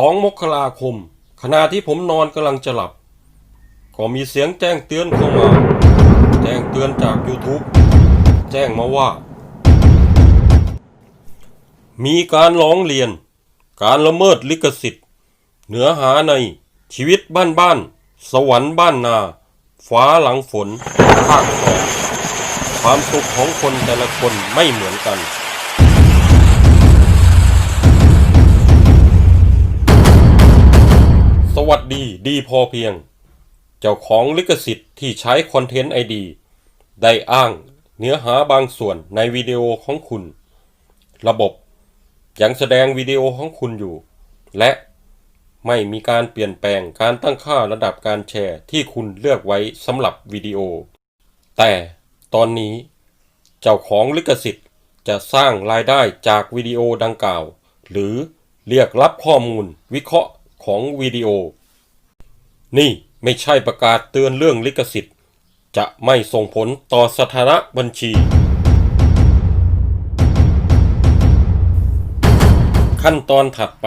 2 มกราคม ขณะที่ผมนอนกำลังจะหลับ ก็มีเสียงแจ้งเตือนเข้ามา แจ้งเตือนจาก YouTube แจ้งมาว่า มีการร้องเรียน การละเมิดลิขสิทธิ์เนื้อหาในชีวิตบ้านบ้านๆสวรรค์บ้านนา ฟ้าหลังฝน ภาคสองความสุขของคนแต่ละคนไม่เหมือนกัน สวัสดีดีพอเพียง เจ้าของลิขสิทธิ์ที่ใช้คอนเทนต์ไอดีได้อ้างเนื้อหาบางส่วนในวิดีโอของคุณ ระบบยังแสดงวิดีโอของคุณอยู่ และไม่มีการเปลี่ยนแปลงการตั้งค่าระดับการแชร์ที่คุณเลือกไว้สำหรับวิดีโอ แต่ตอนนี้ เจ้าของลิขสิทธิ์จะสร้างรายได้จากวิดีโอดังกล่าว หรือเรียกรับข้อมูลวิเคราะห์ ของวิดีโอ นี่ไม่ใช่ประกาศเตือนเรื่องลิขสิทธิ์ จะไม่ส่งผลต่อสถานะบัญชี ขั้นตอนถัดไป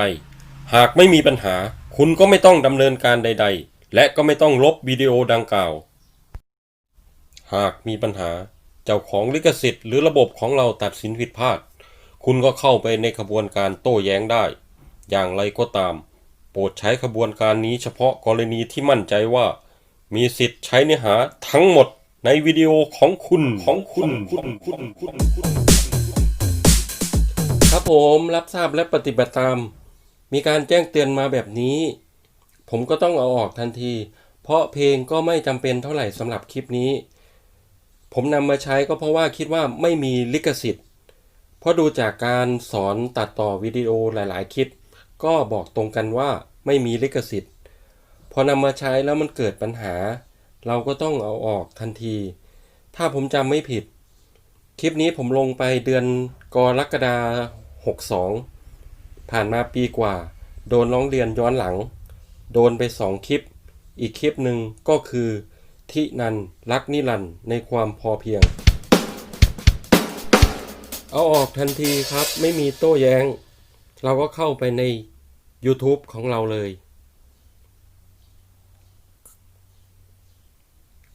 หากไม่มีปัญหา คุณก็ไม่ต้องดำเนินการใด ๆ และก็ไม่ต้องลบวิดีโอดังกล่าว หากมีปัญหาเจ้าของลิขสิทธิ์หรือระบบของเราตัดสินผิดพลาด คุณก็เข้าไปในขบวนการโต้แย้งได้ อย่างไรก็ตาม โปรดใช้ขบวนการนี้เฉพาะกรณีที่มั่นใจว่า มีสิทธิ์ใช้เนื้อหาทั้งหมดในวิดีโอของคุณของคุณคุณคุณคุณคุณครับผมรับทราบและปฏิบัติตาม มีการแจ้งเตือนมาแบบนี้ ผมก็ต้องเอาออกทันที เพราะเพลงก็ไม่จำเป็นเท่าไหร่สำหรับคลิปนี้ ผมนำมาใช้ก็เพราะว่าคิดว่าไม่มีลิขสิทธิ์ เพราะดูจากการสอนตัดต่อวิดีโอหลาย ๆ คลิป ก็บอกตรงกันว่าไม่มีลิขสิทธิ์ พอนำมาใช้แล้วมันเกิดปัญหา เราก็ต้องเอาออกทันที ถ้าผมจำไม่ผิด คลิปนี้ผมลงไปเดือนกรกฎาหกสองผ่านมาปีกว่า โดนร้องเรียนย้อนหลัง โดนไปสองคลิป อีกคลิปหนึ่งก็คือทินันรักนิรันในความพอเพียง เอาออกทันทีครับไม่มีโต้แย้ง เราก็เข้าไปใน YouTube ของเราเลย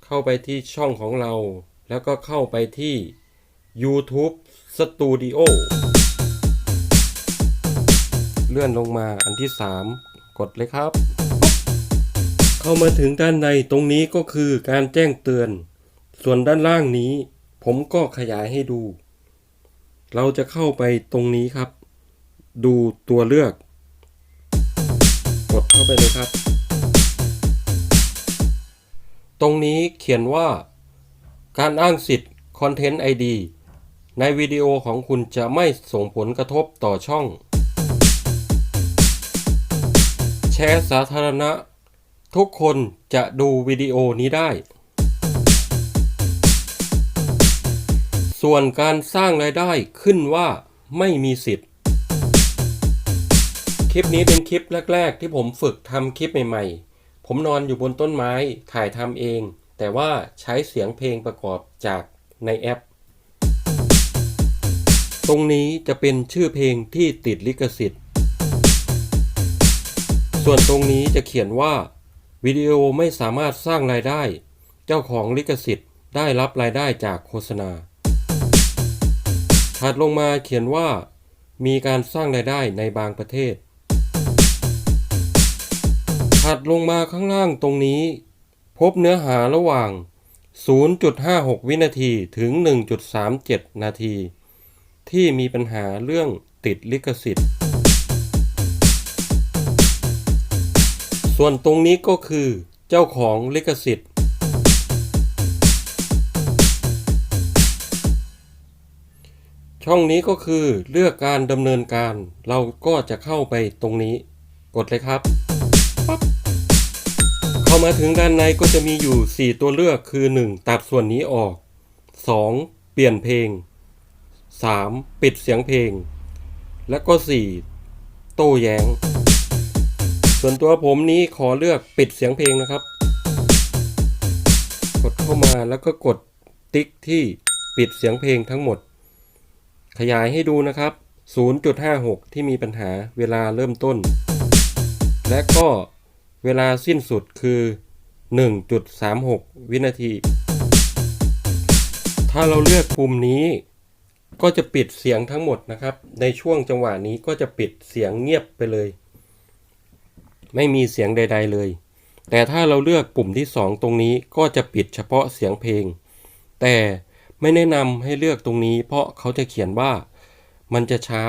เข้าไปที่ช่องของเรา แล้วก็เข้าไปที่ YouTube Studio เลื่อนลงมาอันที่ 3 กดเลยครับ เข้ามาถึงด้านในตรงนี้ก็คือการแจ้งเตือน ส่วนด้านล่างนี้ ผมก็ขยายให้ดู เราจะเข้าไปตรงนี้ครับ ดูตัวเลือก เข้าไปเลยครับ ตรงนี้เขียนว่า การอ้างสิทธิ์ Content ID ในวิดีโอของคุณจะไม่ส่งผลกระทบต่อช่อง แชร์สาธารณะ ทุกคนจะดูวิดีโอนี้ได้ ส่วนการสร้างรายได้ขึ้นว่าไม่มีสิทธิ์ คลิปนี้เป็นคลิปแรก ๆ ที่ผมฝึกทำคลิปใหม่ๆ ผมนอนอยู่บนต้นไม้ถ่ายทำเอง แต่ว่าใช้เสียงเพลงประกอบจากในแอป ตรงนี้จะเป็นชื่อเพลงที่ติดลิขสิทธิ์ ส่วนตรงนี้จะเขียนว่า วิดีโอไม่สามารถสร้างรายได้ เจ้าของลิขสิทธิ์ได้รับรายได้จากโฆษณา ถัดลงมาเขียนว่ามีการสร้างรายได้ในบางประเทศ ถัดลงมาข้างล่างตรงนี้ พบเนื้อหาระหว่าง 0.56 วินาทีถึง 1.37 นาที ที่มีปัญหาเรื่องติดลิขสิทธิ์ ส่วนตรงนี้ก็คือเจ้าของลิขสิทธิ์ ช่องนี้ก็คือเลือกการดำเนินการ เราก็จะเข้าไปตรงนี้ กดเลยครับ มาถึงด้านในก็จะมีอยู่ 4 ตัวเลือกคือ 1. ตัดส่วนนี้ออก 2. เปลี่ยนเพลง 3. ปิดเสียงเพลง และก็ 4. โต้แย้ง ส่วนตัวผมนี้ขอเลือกปิดเสียงเพลงนะครับ กดเข้ามาแล้วก็กดติ๊กที่ปิดเสียงเพลงทั้งหมด ขยายให้ดูนะครับ 0.56 ที่มีปัญหาเวลาเริ่มต้น และก็ เวลาสิ้นสุดคือ 1.36 วินาที ถ้าเราเลือกปุ่มนี้ ก็จะปิดเสียงทั้งหมดนะครับ ในช่วงจังหวะนี้ก็จะปิดเสียงเงียบไปเลย ไม่มีเสียงใด ๆ เลย แต่ถ้าเราเลือกปุ่มที่ 2 ตรงนี้ก็จะปิดเฉพาะเสียงเพลง แต่ไม่แนะนำให้เลือกตรงนี้ เพราะเขาจะเขียนว่ามันจะช้า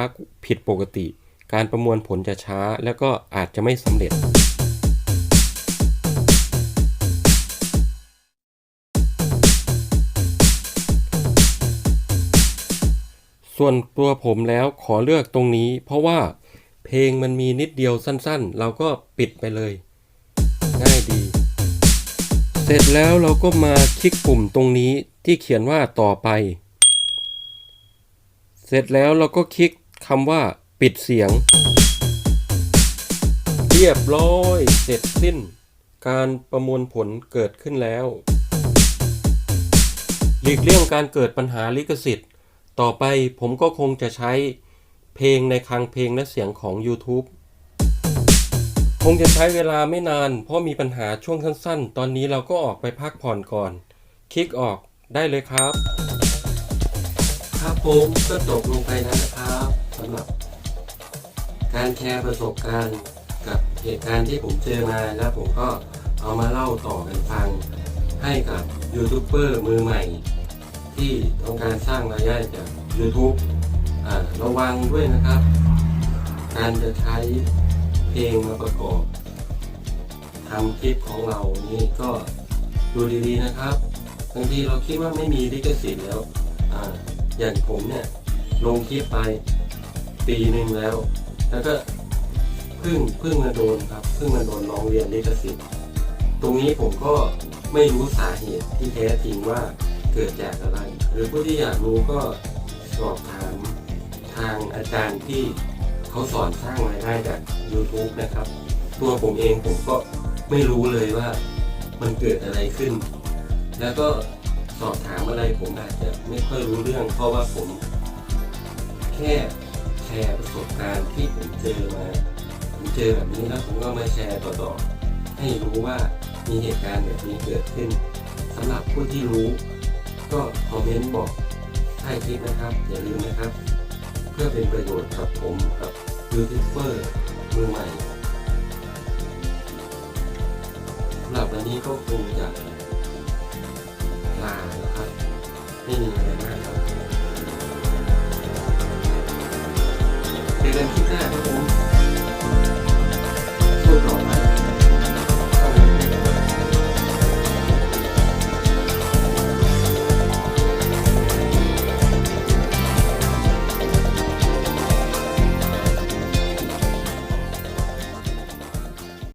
ผิดปกติ การประมวลผลจะช้าแล้วก็อาจจะไม่สำเร็จ ส่วนตัวผมแล้วขอเลือกตรงนี้ เพราะว่าเพลงมันมีนิดเดียวสั้นๆ เราก็ปิดไปเลย ง่ายดี เสร็จแล้วเราก็มาคลิกปุ่มตรงนี้ที่เขียนว่าต่อไป เสร็จแล้วเราก็คลิกคำว่า ปิดเสียง เรียบร้อยเสร็จสิ้น การประมวลผลเกิดขึ้นแล้ว หลีกเลี่ยงการเกิดปัญหาลิขสิทธิ์ ต่อไปผมก็คงจะใช้เพลงในคลังเพลงและเสียงของ YouTube คงจะใช้เวลาไม่นาน เพราะมีปัญหาช่วงสั้นๆ ตอนนี้เราก็ออกไปพักผ่อนก่อน คลิกออกได้เลยครับ ครับผมก็จบลงไปแล้วนะครับสำหรับ การแชร์ประสบการณ์กับเหตุการณ์ที่ผมเจอมาแล้วผมก็เอามาเล่าต่อกันฟัง ให้กับยูทูบเบอร์มือใหม่ ที่ต้องการสร้างรายได้จาก YouTube ระวังด้วยนะครับ การจะใช้เพลงมาประกอบทำคลิปของเรานี้ก็ดูดีๆนะครับบางทีเราคิดว่าไม่มีลิขสิทธิ์แล้วออย่างผมเนี่ยลงคลิปไปปีหนึ่งแล้ว แล้วก็เพิ่งเพิ่งมาโดนครับเพิ่งมาโดนร้องเรียนลิขสิทธิ์ ตรงนี้ผมก็ไม่รู้สาเหตุที่แท้จริงว่า เกิดจากอะไร หรือผู้ที่อยากรู้ก็สอบถามทางอาจารย์ที่เขาสอนสร้างรายได้จาก YouTube นะครับ ตัวผมเองผมก็ไม่รู้เลยว่ามันเกิดอะไรขึ้น แล้วก็สอบถามอะไรผมอาจจะไม่ค่อยรู้เรื่อง เพราะว่าผม แค่แชร์ประสบการณ์ที่ผมเจอมาผมเจอแบบนี้แล้วผมก็มาแชร์ต่อๆให้รู้ว่ามีเหตุการณ์แบบนี้เกิดขึ้นสำหรับผู้ที่รู้ ก็คอมเมนต์บอกใต้คลิปนะครับ อย่าลืมนะครับ เพื่อเป็นประโยชน์กับผมกับยูทูบเบอร์มือใหม่สำหรับวันนี้ก็คงจะลานะครับไม่มีอะไรมากครับเจอกันคลิปหน้าครับผม